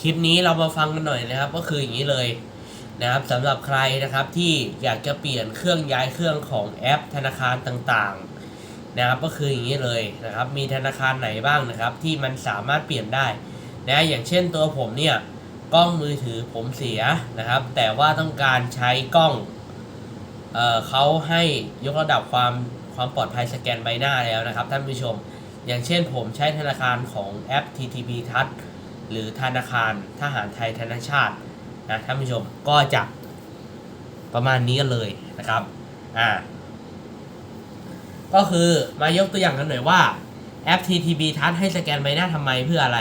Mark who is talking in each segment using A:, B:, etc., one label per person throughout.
A: คลิปนี้เรามาฟังกันหน่อยนะครับ ก็คืออย่างนี้เลยนะครับสำหรับใครนะครับที่อยากจะเปลี่ยนเครื่องย้ายเครื่องของแอปธนาคารต่างๆนะครับก็คืออย่างนี้เลยนะครับ มีธนาคารไหนบ้างนะครับ ที่มันสามารถเปลี่ยนได้นะอย่างเช่นตัวผมเนี่ยกล้องมือถือผมเสียนะครับ แต่ว่าต้องการใช้กล้องเออเขาให้ยกระดับความความปลอดภัยสแกนใบหน้าแล้วนะครับท่านผู้ชม อย่างเช่นผมใช้ธนาคารของแอป TTB Touch หรือธนาคารทหารไทยธนชาตินะท่านผู้ชมก็จะประมาณนี้กันเลยนะครับอ่าก็คือมายกตัวอย่างกันหน่อยว่าแอป TTB Touch ให้สแกนใบหน้าทำไมเพื่ออะไร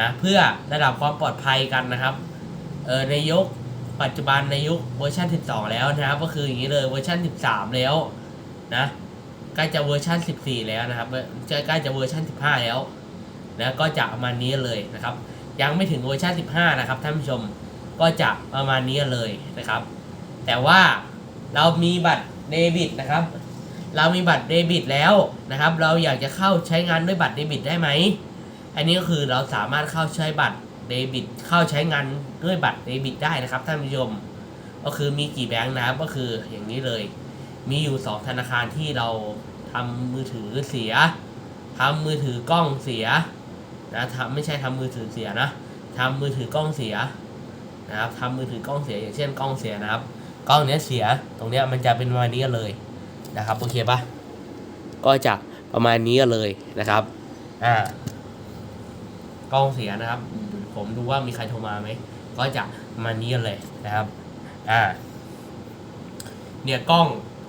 A: นะเพื่อระดับความปลอดภัยกันนะครับเออในยุคปัจจุบันในยุคเวอร์ชัน12 แล้วนะครับ ก็คืออย่างนี้เลยเวอร์ชัน13 แล้วนะใกล้จะเวอร์ชัน14 แล้วนะครับใกล้จะเวอร์ชัน15 แล้ว นะก็จะประมาณนี้เลยนะครับ ยังไม่ถึงเวอร์ชัน15 นะครับท่านผู้ชมก็จะประมาณนี้เลยนะครับ แต่ว่าเรามีบัตรเดบิตนะครับ เรามีบัตรเดบิตแล้วนะครับ เราอยากจะเข้าใช้งานด้วยบัตรเดบิตได้ไหมอันนี้ก็คือเราสามารถเข้าใช้บัตรเดบิต เข้าใช้งานด้วยบัตรเดบิตได้นะครับท่านผู้ชมก็คือมีกี่แบงค์นะครับก็คืออย่างนี้เลย มีอยู่ 2 ธนาคารที่เราทำมือถือเสียทำมือถือกล้องเสีย นะทำไม่ใช่ทำมือถือเสียนะทำมือถือกล้องเสียนะครับทำมือถือกล้องเสียอย่างเช่นกล้องเสียนะครับ กล้องเนี้ยเสียตรงเนี้ยมันจะเป็นประมาณนี้เลยนะครับโอเคปะก็จะประมาณนี้เลยนะครับอ่ากล้องเสียนะครับ ผมดูว่ามีใครโทรมาไหมก็จะประมาณนี้เลยนะครับอ่าเนี่ยกล้อง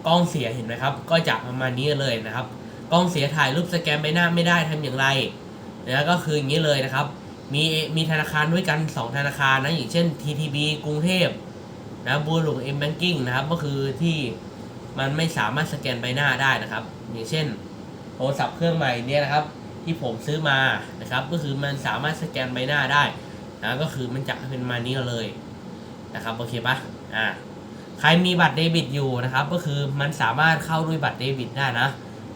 A: กล้องเสียเห็นไหมครับ ก็จะประมาณนี้เลยนะครับ กล้องเสียถ่ายรูปสแกนใบหน้าไม่ได้ทำอย่างไร นะก็คืออย่างนี้เลยนะครับ มีมีธนาคารด้วยกัน 2 ธนาคารนะอย่างเช่น TTB กรุงเทพนะบัวหลวง M Banking นะครับก็คือที่มันไม่สามารถสแกนใบหน้าได้นะครับ อย่างเช่นโทรศัพท์เครื่องใหม่เนี่ยนะครับ ที่ผมซื้อมานะครับ ก็คือมันสามารถสแกนใบหน้าได้นะก็คือมันจะเป็นมานี้เลยนะครับโอเคปะอ่าใครมีบัตรเดบิตอยู่นะครับ ก็คือมันสามารถเข้าด้วยบัตรเดบิตได้นะ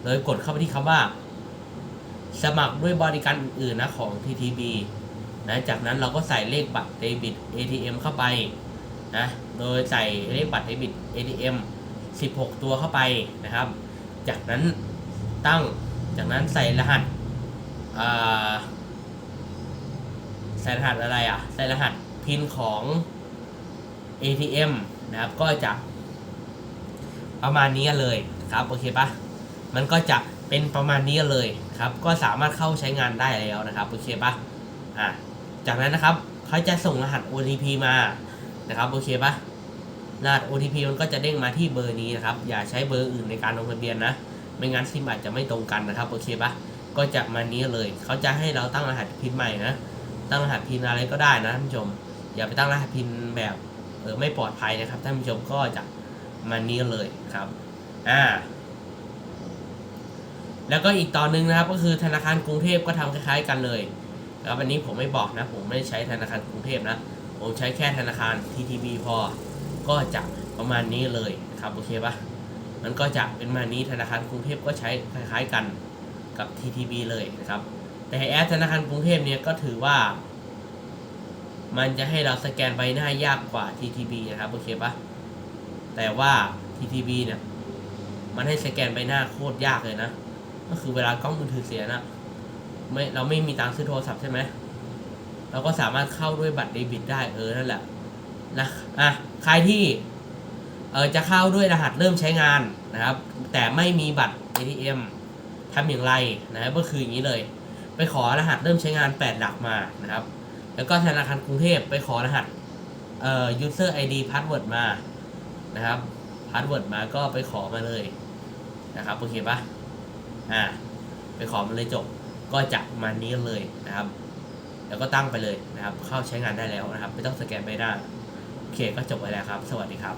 A: โดยกดเข้าไปที่คำว่า สมัครด้วยบริการอื่นๆนะของ TTB นะจากนั้นเราก็ใส่เลขบัตรเดบิต ATM เข้าไปนะโดยใส่เลขบัตรเดบิต ATM 16 ตัวเข้าไปนะครับ จากนั้นตั้งจากนั้นใส่รหัสใส่รหัสอะไรอะ ใส่รหัสพินของ ATM นะครับก็จะประมาณนี้เลยครับ โอเคปะมันก็จะ เป็นประมาณนี้เลยครับ ก็สามารถเข้าใช้งานได้แล้วนะครับโอเคปะอะจากนั้นนะครับเขาจะส่งรหัส OTP มานะครับโอเคปะรหัส OTP มันก็จะเด้งมาที่เบอร์นี้นะครับ อย่าใช้เบอร์อื่นในการลงทะเบียนนะ ไม่งั้นซิมอาจจะไม่ตรงกันนะครับโอเคปะก็จะมานี้เลย เขาจะให้เราตั้งรหัสพินใหม่นะ ตั้งรหัสพินอะไรก็ได้นะท่านผู้ชม อย่าไปตั้งรหัสพินแบบเออไม่ปลอดภัยนะครับท่านผู้ชมก็จะมานี้เลยครับ อ่า แล้วก็อีกตอนหนึงนะครับก็คือธนาคารกรุงเทพก็ทำคล้าย ๆ กันเลยแล้ววันนี้ผมไม่บอกนะ ผมไม่ใช้ธนาคารกรุงเทพนะ ผมใช้แค่ธนาคาร TTB พอ ก็จะประมาณนี้เลยครับโอเคปะมันก็จะเป็นมานี้ธนาคารกรุงเทพก็ใช้คล้าย ๆกันกับ TTB เลยนะครับ แต่แอปธนาคารกรุงเทพเนี่ยก็ถือว่า มันจะให้เราสแกนใบหน้ายากกว่า TTB นะครับโอเคปะแต่ว่า TTB เนี่ยมันให้สแกนใบหน้าโคตรยากเลยนะ ก็คือเวลากล้องมือถือเสียนะไม่เราไม่มีตังค์ซื้อโทรศัพท์ใช่ไหมเราก็สามารถเข้าด้วยบัตรเดบิตได้เออนั่นแหละนะอะใครที่เออจะเข้าด้วยรหัสเริ่มใช้งานนะครับ แต่ไม่มีบัตร ATM ทำอย่างไรนะครับก็คืออย่างนี้เลย ไปขอรหัสเริ่มใช้งาน 8 หลักมานะครับ แล้วก็ธนาคารกรุงเทพไปขอรหัสเอ่อ user ID password มานะครับ password มาก็ไปขอมาเลยนะครับโอเคปะ อ่าไปขอมันเลยจบ ก็จะมานี้เลยนะครับ แล้วก็ตั้งไปเลยนะครับ เข้าใช้งานได้แล้วนะครับ ไม่ต้องสแกนใบหน้าโอเคก็จบไปแล้วครับ สวัสดีครับ